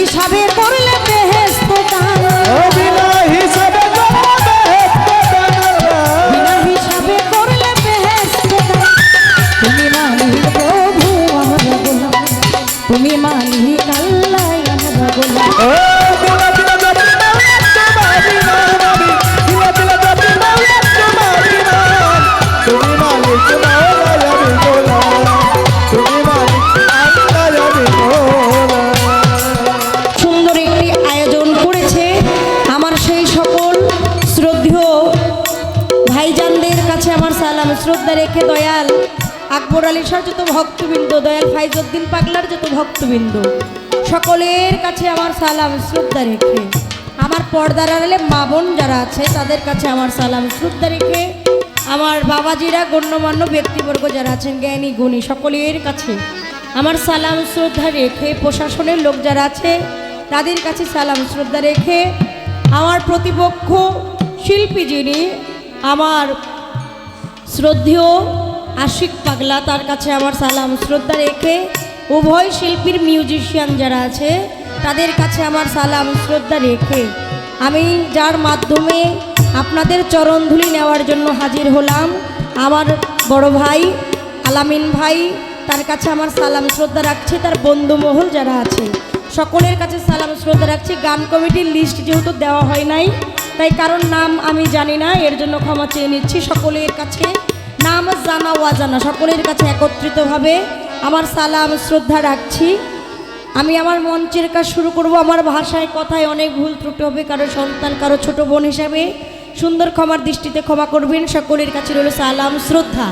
হিসাবে করলে বেহেস্ত রেখে দয়াল। আকবর আলী শাহ যত ভক্তবৃন্দ, দয়াল ফাইজউদ্দিন পাগলার যত ভক্তবৃন্দ, সকলের কাছে আমার সালাম শ্রদ্ধা রেখে, আমার পর্দার আড়ালে মা বোন যারা আছে, তাদের কাছে আমার সালাম শ্রদ্ধা রেখে, আমার বাবাজিরা, গণ্যমান্য ব্যক্তিবর্গ যারা আছেন, জ্ঞানী, গুণী, সকলের কাছে আমার সালাম শ্রদ্ধা রেখে, প্রশাসনের লোক যারা আছে, তাদের কাছে সালাম শ্রদ্ধা রেখে, আমার প্রতিপক্ষ শিল্পী যিনি, আমার শ্রদ্ধেয় আশিক পাগলা তার কাছে আমার সালাম। শ্রদ্ধা রেখে উভয় শিল্পীর মিউজিশিয়ান যারা আছে, তাদের কাছে আমার সালাম, শ্রদ্ধা রেখে। আমি যার মাধ্যমে আপনাদের চরণধুলি নেওয়ার জন্য হাজির হলাম। আমার বড় ভাই, আলামিন ভাই, তার কাছে আমার সালাম, শ্রদ্ধা রাখছে তার বন্ধুমহল যারা আছে। সকলের কাছে সালাম, শ্রদ্ধা রাখছি। গান কমিটির লিস্ট যেহেতু দেওয়া হয় নাই তাই কারণ নাম আমি জানি না, এর জন্য ক্ষমা চেয়ে নিচ্ছি সকলের কাছে। নাম জানা, অজানা, সকলের কাছে একত্রিতভাবে আমার সালাম, শ্রদ্ধা রাখছি। আমি আমার মঞ্চের কাজ শুরু করব, আমার ভাষায় কথায় অনেক ভুল ত্রুটি হবে, কারও সন্তান, কারও ছোট বোন হিসাবে। সুন্দর ক্ষমার দৃষ্টিতে ক্ষমা করবেন, সকলের কাছে রইল সালাম, শ্রদ্ধা।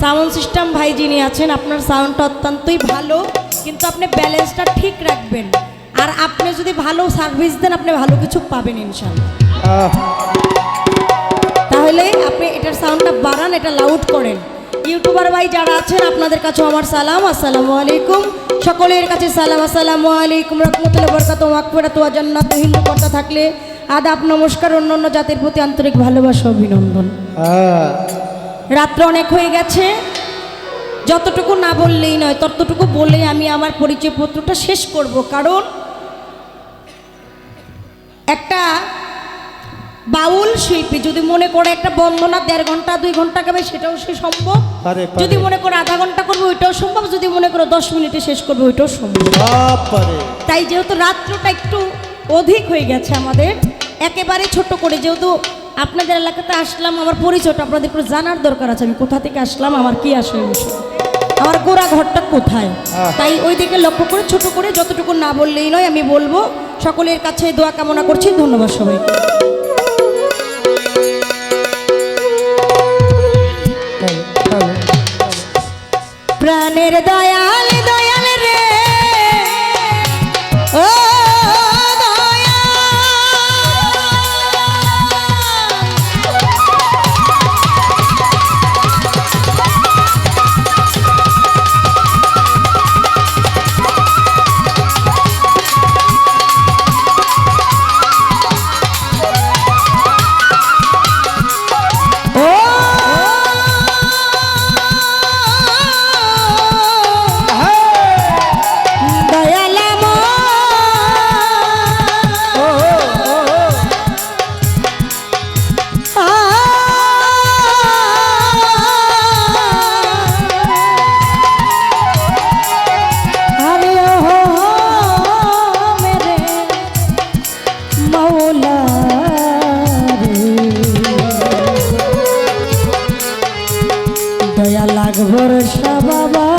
সাউন্ড সিস্টেম ভাই যিনি আছেন, আপনার সাউন্ডটা অত্যন্তই ভালো, কিন্তু আপনি ব্যালেন্সটা ঠিক রাখবেন। আর আপনি যদি ভালো সার্ভিস দেন, আপনি ভালো কিছু পাবেন ইনশাল্লাহ তাহলে আপনি এটার সাউন্ডটা বাড়ান এটা লাউড করেন। ইউটিউবার ভাই যারা আছেন আপনাদের কাছে আমার সালাম। আসসালামু আলাইকুম। সকলের কাছে সালাম। আসসালামু আলাইকুম। রহমতুল্লাহ বরকাত মাকফিরাত ওয়া জান্নাত। হিন্দু কর্তা থাকলে আদাব নমস্কার অন্য অন্য জাতির প্রতি আন্তরিক ভালোবাসা অভিনন্দন। রাত্র অনেক হয়ে গেছে। যতটুকু না বললেই নয় ততটুকু বলেই আমি আমার পরিচয়পত্রটা শেষ করব। কারণ একটা বাউল শিল্পী যদি মনে করে একটা বন্দনা দেড় ঘণ্টা দুই ঘণ্টা গাবে সেটাও সে সম্ভব। যদি মনে করে আধা ঘণ্টা করবে ওইটাও সম্ভব। যদি মনে করে দশ মিনিটে শেষ করবে ওইটাও সম্ভব। তাই যেহেতু রাত্রটা একটু অধিক হয়ে গেছে আমাদের একেবারে ছোট করে যেহেতু আপনাদের এলাকাতে আসলাম আমার পরিচয়টা আপনাদের একটু জানার দরকার আছে আমি কোথা থেকে আসলাম আমার কি আসে বিষয়? আমার গোড়া ঘরটা কোথায়? তাই ওই দিকে লক্ষ্য করে ছোট করে যতটুকু না বললেই নয় আমি বলব সকলের কাছে দোয়া কামনা করছি ধন্যবাদ সবাইকে। প্রাণের দয়াল লাগবর বাবা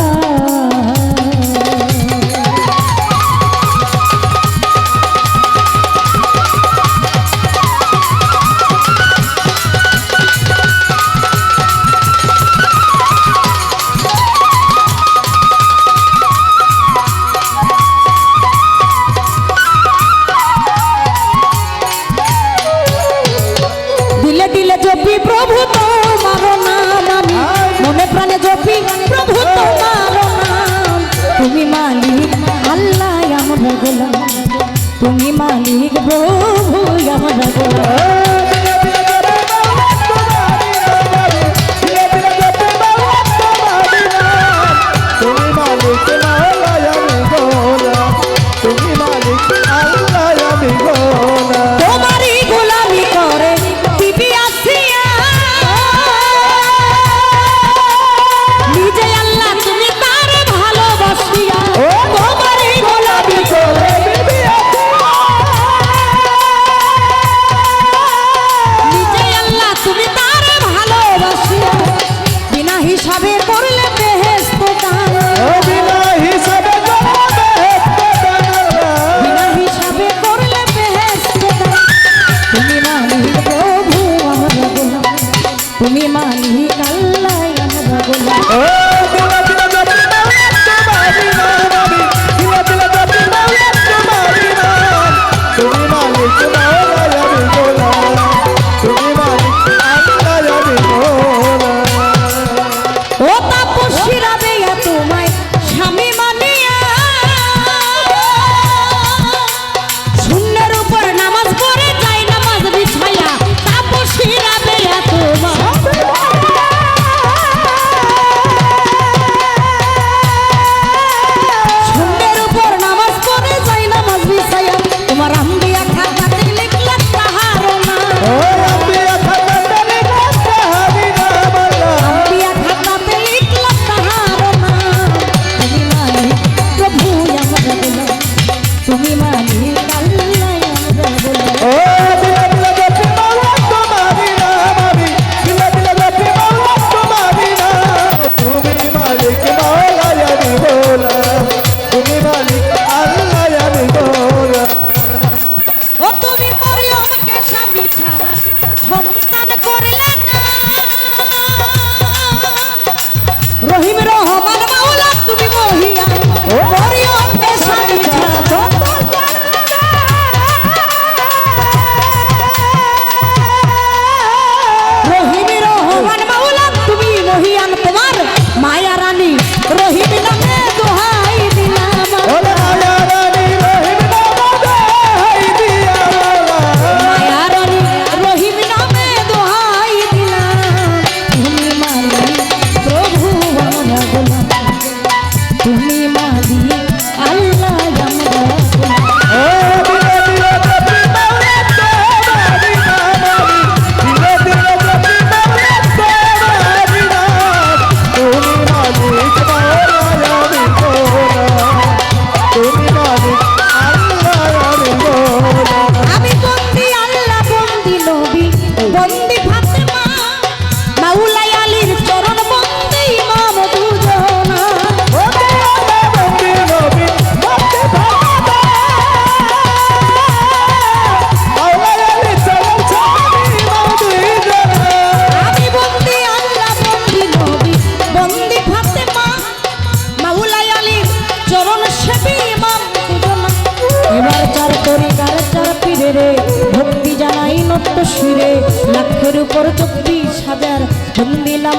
এবার চার তরিকার চার পীরে রে। ভক্তি জানাই নত্য শিরে। লাখের উপর চব্বিশ হাজার বন্দিলাম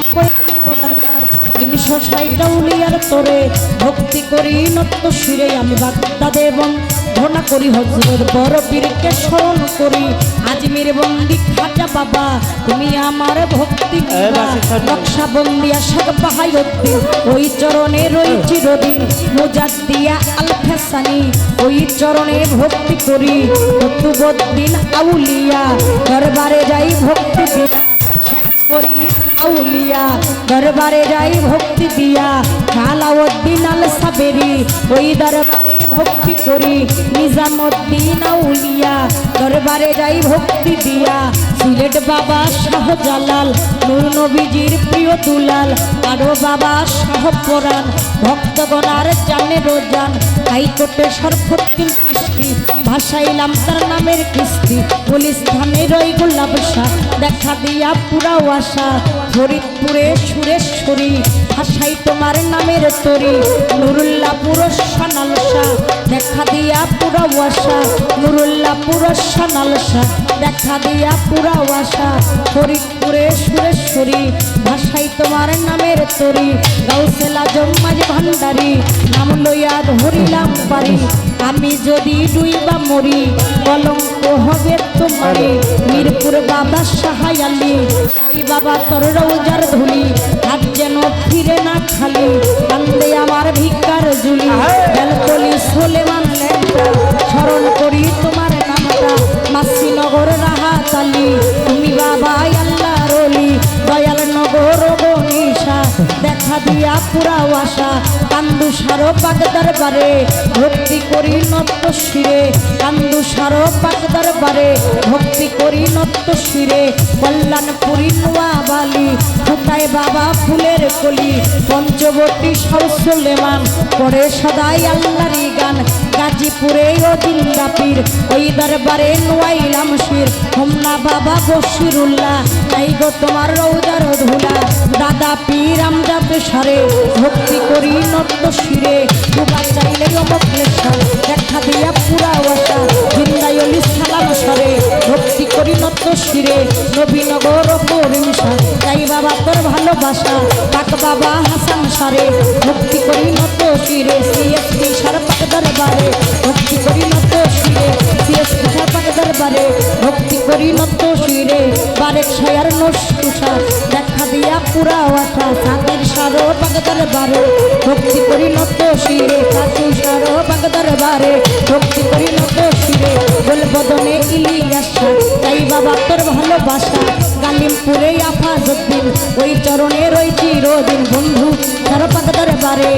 তিনশো ষাট উলিয়ার তোরে। ভক্তি করি নত্য শিরে। আমি বাগদাদে এবং ঘটনা করি হজরত বড় পীরকে স্মরণ করি। আজমির বন্দি খাজা বাবা তুমি আমার ভক্তি নকশা বন্দি আশাক বাহায়ুদ্দিন ওই চরণে রই চিরদিন। মোজাদ দিয়া আল ফেসানি ওই চরণে ভক্তি করি। কুতুবদ্দিন আউলিয়া দরবারে যাই ভক্তি দিয়া। করি আউলিয়া দরবারে যাই ভক্তি দিয়া। আলাউদ্দিন আল সাবেরি ওই দরবারে ভক্তি করি নিজামুদ্দিন আউলিয়া দরবারে যাই ভক্তি দিয়া। সিলেট বাবা শাহজালাল, নূর নবীজির প্রিয় দুলাল কারও বাবা শাহপরাণ ভক্তগণার জানে রোজান। হাইকোর্টে সর্বোত্তম কৃষ্টি ভাসাইলাম তার নামের কৃষ্টি পুলিশ ধানের ওই গোলাপ দেখা দিয়া পুরাও আশা। ফরিদপুরে সুরেশ্বরী ভাসাই তোমার নামের তরি। নুরুল্লাহ পুরস্বা নালসা, দেখা দিয়া পুরা ওয়াসা নুরুল্লাহ পুরস্বা নালসা, দেখা দিয়া পুরা ওয়াসা ফরিদপুরে সুরেশ্বরী ভাষাই তোমার নামের তরি। গাউসেলা জম্মাজ ভান্ডারি, নাম লইয়া ধরিলাম পারি আমি যদি ডুইবা মরি কলঙ্ক হবে তোমারে মিরপুর বাবা সাহায়ালি তাই বাবা তোর রৌজার ধুলি হাত যেন ফিরে না খালি কান্দে আমার ভিক্ষার জুলি। দিয়া পুরা আশা, কান্দু সারো পাক দরবারে, ভক্তি করি নত্য শিরে। কান্দু সারো পাক দরবারে, ভক্তি করি নত্য শিরে। কল্যাণপুরী নোয়া বালি, কোথায় বাবা ফুলের কলি? পঞ্চবর্তী সরসলেমান পরে সদাই আল্লাহরি গান। গাজীপুরে ও জিন্দাপির, ওই দরবারে নোয়াইলাম শির। হোমনা বাবা বসিরুল্লাহ তাই গো তোমার রৌদার ধুলা দাদা পীর আমরা সারে, ভক্তি করি নত্য শিরে দুবা চাইলে অমক্লেশ্বর ভালোবাসা। পাক বাবা হাসান সারে ভক্তি করি নত শিরে। সিএসপি সার পাক দরবারে ভক্তি করি নত শিরে। সিএসপি সার পাক দরবারে ভক্তি করি নত শিরে। বারেক ছয়ার নসুষা দেখা দিয়া পুরা ওয়াটা সাতের সার পাক দরবারে ভক্তি করি নত শিরে। কাচু সার পাক দরবারে ভক্তি করি নত শিরে। বলবদনে ইলিয়াসা, তাই বাবা তোর ভালোবাসা। গালিমপুরে আফাজুদ্দিন ওই চরণে রয়েছি রোদিন বন্ধু। সরপদ দরবারে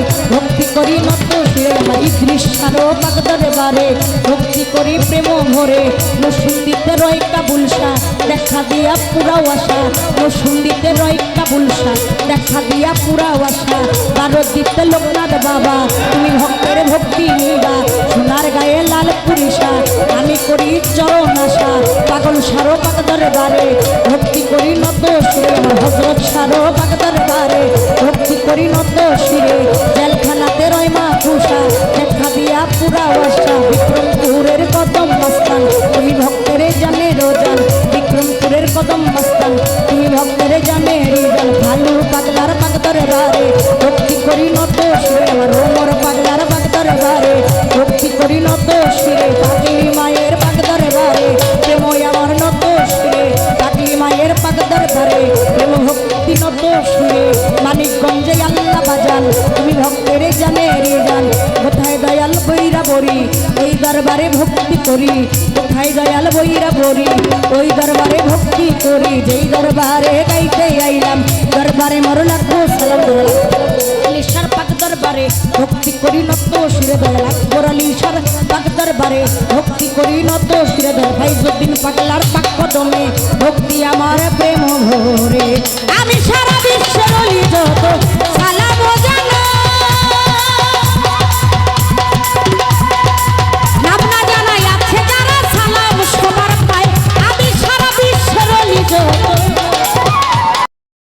ভক্তি করি নত শিরে ভাই কৃষ্ণারো পাক দরবারে ভক্তি করি প্রেম ভরে নসুন্দিতে রয় কাবুলসা দেখা দিয়া পুরা আশা নসুন্দিতে রয় কাবুলসা দেখা দিয়া পুরা আশা বারো দিতে লোকনাথ বাবা। তুমি ভক্তের ভক্তি নিবা, সোনার গায়ে লাল পুরিশা আমি করি চরণ আশা, পাগল সারো পাক দরবারে ভক্তি করি নত হজরত সারো পাক দরবারে ভক্তি করি নত শিরে পাক দরবারে প্রেম ভক্তি নত শিরে মানিকগঞ্জে আল্লাহ বাজান, তুমি ভক্তের জানে রিজান কোথায় দয়াল বৈরা বরি ওই দরবারে ভক্তি করি, কোথায় দয়াল বৈরা বরি ওই দরবারে ভক্তি করি, যেই দরবারে গাইতে আইলাম, দরবারে মর লাগবো সালাম পাক দরবারে, ভক্তি করি নত শিরে দয়াল আকবর সর পাক দরবারে। ভক্তি করি নত শিরে দয়াল ভাইজুদ্দিন পাগলার পাক কদমে ভক্তি আমার প্রেম ভরে। আমি সারা বিশ্বের যত